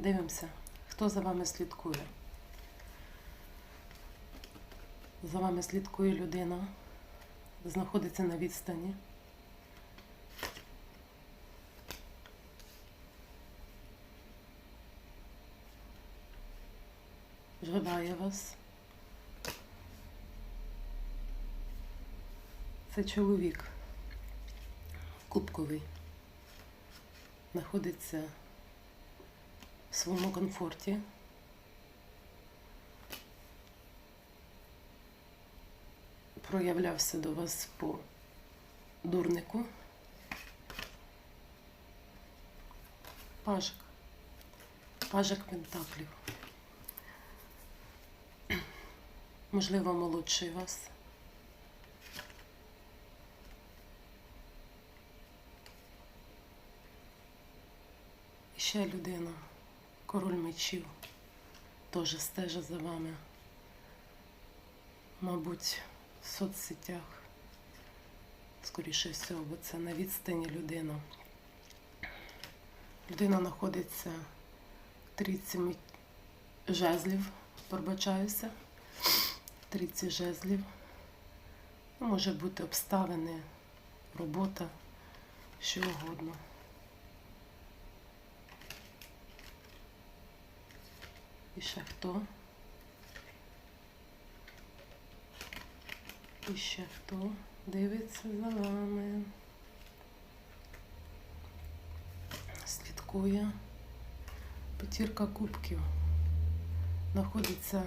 Дивимося, хто за вами слідкує. За вами слідкує людина, знаходиться на відстані. Жгадає вас. Це чоловік кубковий. Знаходиться своєму комфорті. Проявлявся до вас по дурнику. Пажик. Пажик Пентаклів. Можливо, молодший вас. І ще людина, король мечів, теж стежить за вами. Мабуть, в соцсетях. Скоріше всього, бо це на відстані людина. Людина знаходиться в трійці жезлів, пробачаюся. Трійці жезлів. Може бути обставини, робота, що угодно. І ще хто? І ще хто дивиться за вами? Слідкує. П'ятірка кубків. Знаходиться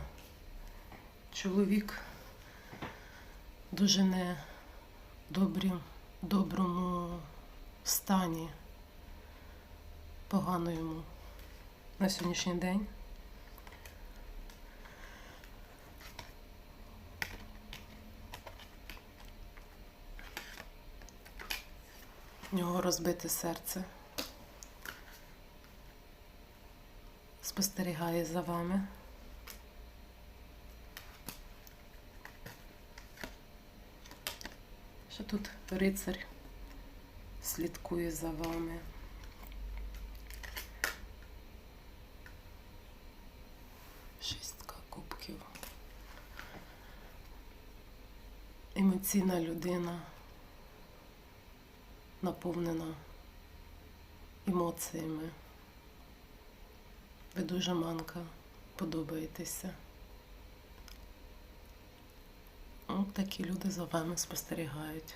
чоловік дуже не добрі, доброму стані, погано йому на сьогоднішній день. У нього розбите серце. Спостерігає за вами. Що тут рицарь слідкує за вами. Шістка кубків. Емоційна людина наповнена емоціями. Ви дуже манка, подобаєтеся. От такі люди за вами спостерігають.